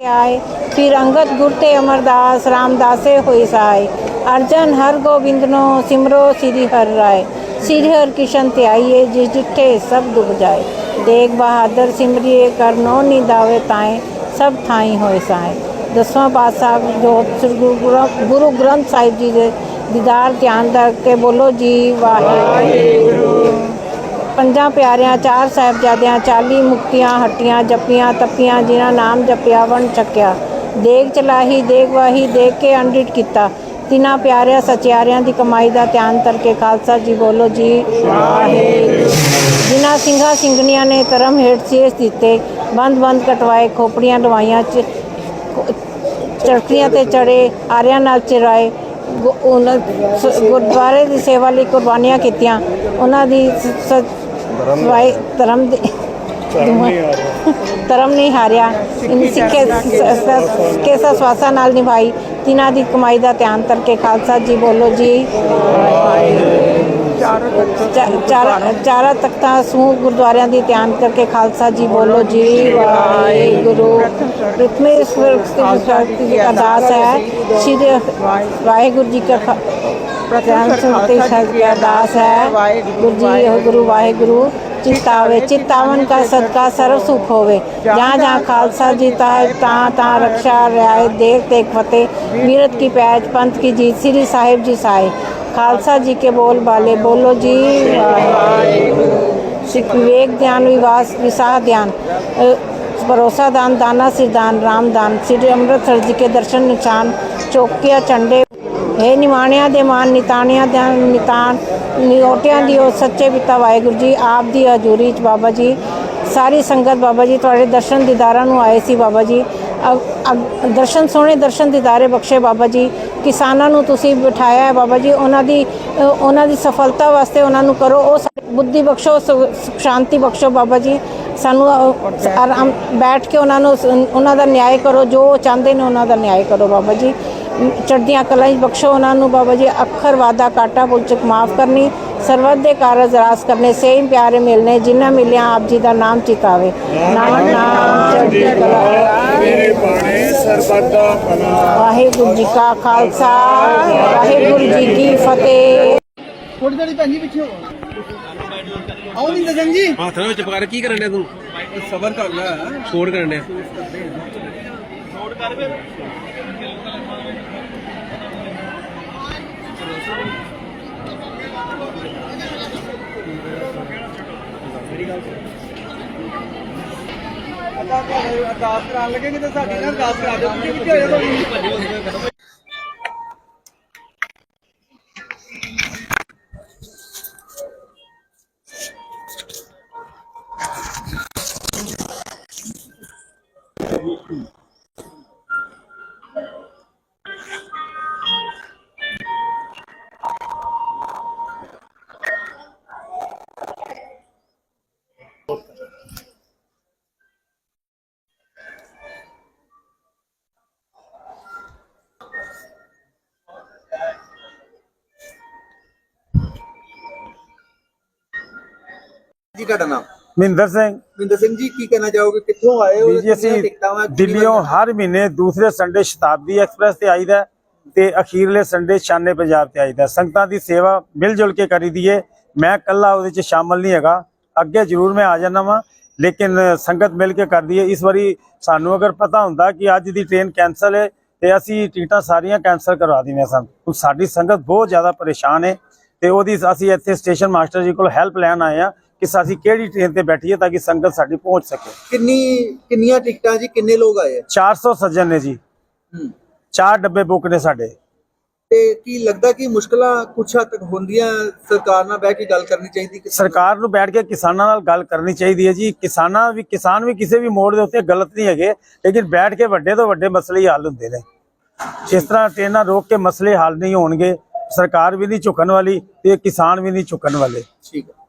ਆਏ। ਫਿਰ ਅੰਗਦ ਗੁਰ ਤੇ ਅਮਰਦਾਸ, ਰਾਮਦਾਸੇ ਹੋਈ ਸਹਾय ਅਰਜਨ ਹਰ ਗੋਬਿੰਦ ਨੋ ਸਿਮਰੋ ਸ੍ਰੀ ਹਰਿ ਰਾਏ। ਸ੍ਰੀ ਹਰ ਕਿਸ਼ਨ ਧਿਆਈਏ, ਜਿਸ ਜਿੱਠੇ ਸਭ ਡੁੱਬ ਜਾਏ। ਦੇਖ ਬਹਾਦਰ ਸਿਮਰਿਏ ਕਰਨੋ ਨਿਦਾਵੇ ਤਾਏ, ਸਭ ਥਾਈ ਹੋਏ ਸਾਏ। ਦਸਵਾਂ ਪਾਤਸ਼ਾਹ ਜੋ ਗੁਰੂ ਗੁਰੂ ਗ੍ਰੰਥ ਸਾਹਿਬ ਜੀ ਦੇ ਦੀਦਾਰ ਧਿਆਨ ਰੱਖ ਕੇ ਬੋਲੋ, ਜੀ ਵਾਹਿਗੁਰੂ। ਪੰਜਾਂ ਪਿਆਰਿਆਂ, ਚਾਰ ਸਾਹਿਬਜ਼ਾਦਿਆਂ 40 ਮੁਕਤੀਆਂ, ਹੱਟੀਆਂ, ਜੱਪੀਆਂ, ਤੱਪੀਆਂ, ਜਿਨ੍ਹਾਂ ਨਾਮ ਜਪਿਆ ਵਣ ਚੱਕਿਆ। ਦੇਗ ਚਲਾਹੀ, ਦੇਗ ਵਾਹੀ ਦੇਖ ਕੇ ਅੰਡਿਟ ਕੀਤਾ। ਤਿਨਾਂ ਪਿਆਰਿਆਂ, ਸਚਿਆਰਿਆਂ ਦੀ ਕਮਾਈ ਦਾ ਧਿਆਨ ਕਰਕੇ ਖਾਲਸਾ ਜੀ ਬੋਲੋ ਜੀ। ਜਿਨ੍ਹਾਂ ਸਿੰਘਾਂ ਸਿੰਘਣੀਆਂ ਨੇ ਧਰਮ ਹੇਠ ਸੇਸ ਦਿੱਤੇ, ਬੰਦ ਬੰਦ ਕਟਵਾਏ, ਖੋਪੜੀਆਂ ਲਵਾਈਆਂ ਚ ਚਰਖੀਆਂ ਤੇ ਚੜੇ ਆਰਿਆਂ ਨਾਲ ਚਰਾਏ, ਗੁ- ਉਹਨਾਂ ਗੁਰਦੁਆਰੇ ਦੀ ਸੇਵਾ ਲਈ ਕੁਰਬਾਨੀਆਂ ਕੀਤੀਆਂ। ਉਹਨਾਂ ਦੀ ਸਵਾਈ ਧਰਮ ਦੇ ਧਰਮ ਨਹੀਂ ਹਾਰਿਆ। ਇਨ ਸਿੱਖੇ ਕੇ ਸਵਾਸਾ ਨਾਲ ਨਿਭਾਈ। ਤਿਨਾਂ ਦੀ ਕਮਾਈ ਦਾ ਧਿਆਨ ਕਰਕੇ ਖਾਲਸਾ ਜੀ ਬੋਲੋ ਜੀ। ਚਾਰ ਚਾਰਾ ਤਖਤਾਂ ਸਮੂਹ ਗੁਰਦੁਆਰਿਆਂ ਦੀ ਧਿਆਨ ਕਰਕੇ ਖਾਲਸਾ ਜੀ ਬੋਲੋ ਜੀ, ਵਾਹਿਗੁਰੂ। ਪ੍ਰਥਮੇਸ਼ਵਰ ਦੀ ਅਰਦਾਸ ਹੈ। ਸ਼੍ਰੀ ਵਾਹਿਗੁਰੂ ਜੀ ਕਾ ਖਾ- ਪ੍ਰਧਾਨ ਸਤਿ ਅਰਦਾਸ ਹੈ। ਗੁਰੂ ਜੀ ਗੁਰੂ ਵਾਹਿਗੁਰੂ। ਚਿਤਾਵੇ ਚਿਤਾਵਨ ਦਾ ਸਦਕਾ ਸਰਵ ਸੁਖ ਹੋਵੇ ਜਾਂ ਜਾਂ ਖਾਲਸਾ ਜੀਤਾ ਹੈ ਤਾਂ ਤਾਂ ਰੱਖਿਆ ਰਿਆਇਤ ਦੇਖ ਦੇਖ ਫਤਿਹ ਵੀਰਤ ਕੀ ਪੈਜ ਪੰਥ ਕੀ ਜੀਤ ਸ੍ਰੀ ਸਾਹਿਬ ਜੀ ਸਾਏ ਖਾਲਸਾ ਜੀ ਕੇ ਬੋਲ ਬਾਲੇ ਬੋਲੋ ਜੀ ਸਿੱਖ ਵਿਵੇਕ ਧਿਆਨ ਵਿਵਾਸ ਵਿਸਾਹ ਧਿਆਨ ਭਰੋਸਾ ਦਾਨ ਦਾਨਾ ਸਿਰਦਾਨ ਰਾਮਦਾਨ ਸ੍ਰੀ ਅੰਮ੍ਰਿਤਸਰ ਜੀ ਕੇ ਦਰਸ਼ਨ ਨਿਸ਼ਾਨ ਚੌਕੀਆ ਚੰਡੇ ਇਹ ਨਿਮਾਣਿਆਂ ਦੇ ਮਾਨ ਨਿਤਾਣਿਆਂ ਦੇ ਨਿਤਾਨ ਨਿਓਟਿਆਂ ਦੀ, ਉਹ ਸੱਚੇ ਪਿਤਾ ਵਾਹਿਗੁਰੂ ਜੀ, ਆਪ ਦੀ ਹਜ਼ੂਰੀ ਚ ਬਾਬਾ ਜੀ, ਸਾਰੀ ਸੰਗਤ ਬਾਬਾ ਜੀ, ਤੁਹਾਡੇ ਦਰਸ਼ਨ ਦੀਦਾਰਾਂ ਨੂੰ ਆਏ ਸੀ ਬਾਬਾ ਜੀ। ਅ- ਦਰਸ਼ਨ, ਸੋਹਣੇ ਦਰਸ਼ਨ ਦੀਦਾਰੇ ਬਖਸ਼ੇ ਬਾਬਾ ਜੀ। ਕਿਸਾਨਾਂ ਨੂੰ ਤੁਸੀਂ ਬਿਠਾਇਆ ਹੈ ਬਾਬਾ ਜੀ, ਉਹਨਾਂ ਦੀ ਉਹਨਾਂ ਦੀ ਸਫਲਤਾ ਵਾਸਤੇ ਉਹਨਾਂ ਨੂੰ ਕਰੋ, ਉਹ ਬੁੱਧੀ ਬਖਸ਼ੋ, ਸੁ- ਸੁਖ ਸ਼ਾਂਤੀ ਬਖਸ਼ੋ ਬਾਬਾ ਜੀ। ਸਾਨੂੰ ਆਰਾਮ, ਬੈਠ ਕੇ ਉਹਨਾਂ ਨੂੰ ਉਹਨਾਂ ਦਾ ਨਿਆਂ ਕਰੋ, ਜੋ ਉਹ ਚਾਹੁੰਦੇ ਨੇ ਉਹਨਾਂ ਦਾ ਨਿਆਂ ਕਰੋ ਬਾਬਾ ਜੀ। ਚੜ੍ਹਦੀਆਂ ਕਲਾਂ 'ਚ ਬਖਸ਼ੋ ਉਹਨਾਂ ਨੂੰ ਬਾਬਾ ਜੀ ਅੱਖਰ ਵਾਦਾ ਕਾਟਾ ਭੁੱਲ ਚੁੱਕ ਮਾਫ ਕਰਨੀ ਸਰਵਤ ਦੇ ਕਾਰਜ ਰਾਸ ਕਰਨੇ ਸੇਮ ਪਿਆਰੇ ਮਿਲਨੇ ਜਿਨ੍ਹਾਂ ਮਿਲਿਆ ਆਪ ਜੀ ਦਾ ਨਾਮ ਚਿਤਾਵੇ। ਨਾਮ ਨਾਮ ਚੜ੍ਹਦੀ ਕਲਾ ਮੇਰੇ ਬਾਣੇ ਸਰਬੱਤ ਦਾ ਭਲਾ ਵਾਹਿਗੁਰੂ ਜੀ ਕਾ ਖਾਲਸਾ ਵਾਹਿਗੁਰੂ ਜੀ ਕੀ ਫਤਿਹ। ਥੋੜੀ ਦੇਰ ਭੈਣ ਜੀ ਪਿੱਛੇ ਹੋ। ਆਓ ਨਹੀਂ ਦਜਨ ਜੀ। ਹੱਥ ਨਾਲ ਚਪਕਾ ਕੇ ਕੀ ਕਰਨ ਡਿਆ ਤੂੰ? ਸਬਰ ਕਰ ਲੈ ਛੋੜ ਕਰਨ ਡਿਆ। ਅਰਦਾਸ ਕਰਾਉਣ ਲੱਗੇ ਕਿ ਸਾਡੀ ਨਾਲ ਅਰਦਾਸ ਕਰਾ ਦਿਓ ਤੁਸੀਂ ਕਿੱਥੇ ਹੋਏ ਤੁਹਾਡੀ ਜੀ ਤੁਹਾਡਾ ਨਾਮ? ਮਹਿੰਦਰ ਸਿੰਘ। ਵਿੰਦਰ ਸਿੰਘ ਜੀ ਕੀ ਕਹਿਣਾ ਚਾਹੋਗੇ? ਕਿੱਥੋਂ ਆਏ ਹੋ? ਵੀ ਜੀ ਅਸੀਂ ਦਿੱਲੀੋਂ ਹਰ ਮਹੀਨੇ ਦੂਸਰੇ ਸੰਡੇ ਸ਼ਤਾਬਦੀ ਐਕਸਪ੍ਰੈਸ ਤੇ ਆਈਦਾ ਤੇ ਅਖੀਰਲੇ ਸੰਡੇ ਸ਼ਾਨੇ ਪੰਜਾਬ ਤੇ ਆਈਦਾ ਸੰਗਤਾਂ ਦੀ ਸੇਵਾ ਮਿਲ ਜੁਲ ਕੇ ਕਰੀ ਦੀਏ ਮੈਂ ਕੱਲਾ ਉਹਦੇ ਚ ਸ਼ਾਮਲ ਨਹੀਂ ਹੈਗਾ। ਅੱਗੇ ਜ਼ਰੂਰ ਮੈਂ ਆ ਜਾਣਾ ਵਾਂ ਲੇਕਿਨ ਸੰਗਤ ਮਿਲ ਕੇ ਕਰਦੀ ਹੈ ਇਸ ਵਾਰੀ ਸਾਨੂੰ ਅਗਰ ਪਤਾ ਹੁੰਦਾ ਕਿ ਅੱਜ ਦੀ ਟ੍ਰੇਨ ਕੈਨਸਲ ਹੈ ਤੇ ਅਸੀਂ ਟਿਕਟਾਂ ਸਾਰੀਆਂ ਕੈਨਸਲ ਕਰਵਾ ਦਿੰਦੇ ਸਨ। ਹੁਣ ਸਾਡੀ ਸੰਗਤ ਬਹੁਤ ਜ਼ਿਆਦਾ ਪਰੇਸ਼ਾਨ ਹੈ ਤੇ ਉਹਦੀ ਅਸੀਂ ਇੱਥੇ ਸਟੇਸ਼ਨ ਮਾਸਟਰ ਜੀ ਕੋਲ ਹੈਲਪ ਲੈਣ ਆਏ ਆ। ਕਿ ਅਸੀਂ ਕਿਹੜੀ ਟ੍ਰੇਨ ਤੇ ਬੈਠੀਏ ਤਾਂ ਕਿ ਸੰਗਤ ਸਾਡੀ ਪਹੁੰਚ ਸਕੇ। ਕਿੰਨੀ ਕਿੰਨੀਆਂ ਟਿਕਟਾਂ ਜੀ? ਕਿੰਨੇ ਲੋਕ ਆਏ ਆ? 400 ਸੱਜਣ ਨੇ ਜੀ। ਹੂੰ। ਚਾਰ ਡੱਬੇ ਬੁੱਕ ਨੇ ਸਾਡੇ। ਤੇ ਕੀ ਲੱਗਦਾ ਕਿ ਮੁਸ਼ਕਲਾਂ ਕੁਛ ਹੱਦ ਤੱਕ ਹੁੰਦੀਆਂ ਸਰਕਾਰ ਨਾਲ ਬਹਿ ਕੇ ਗੱਲ ਕਰਨੀ ਚਾਹੀਦੀ ਕਿ ਸਰਕਾਰ ਨੂੰ ਬੈਠ ਕੇ ਕਿਸਾਨਾਂ ਨਾਲ ਗੱਲ ਕਰਨੀ ਚਾਹੀਦੀ ਹੈ ਜੀ। ਕਿਸਾਨਾਂ ਵੀ ਕਿਸਾਨ ਵੀ ਕਿਸੇ ਵੀ ਮੋੜ ਦੇ ਉੱਤੇ ਗਲਤ ਨਹੀਂ ਹੈਗੇ ਲੇਕਿਨ ਬੈਠ ਕੇ ਵੱਡੇ ਤੋਂ ਵੱਡੇ ਮਸਲੇ ਹੀ ਹੱਲ ਹੁੰਦੇ ਨੇ। ਜਿਸ ਤਰ੍ਹਾਂ ਟ੍ਰੇਨਾਂ ਰੋਕ ਕੇ ਮਸਲੇ ਹੱਲ ਨਹੀਂ ਹੋਣਗੇ ਸਰਕਾਰ ਵੀ ਨਹੀਂ ਝੁਕਣ ਵਾਲੀ ਤੇ ਕਿਸਾਨ ਵੀ ਨਹੀਂ ਝੁਕਣ ਵਾਲੇ। ਠੀਕ ਹੈ।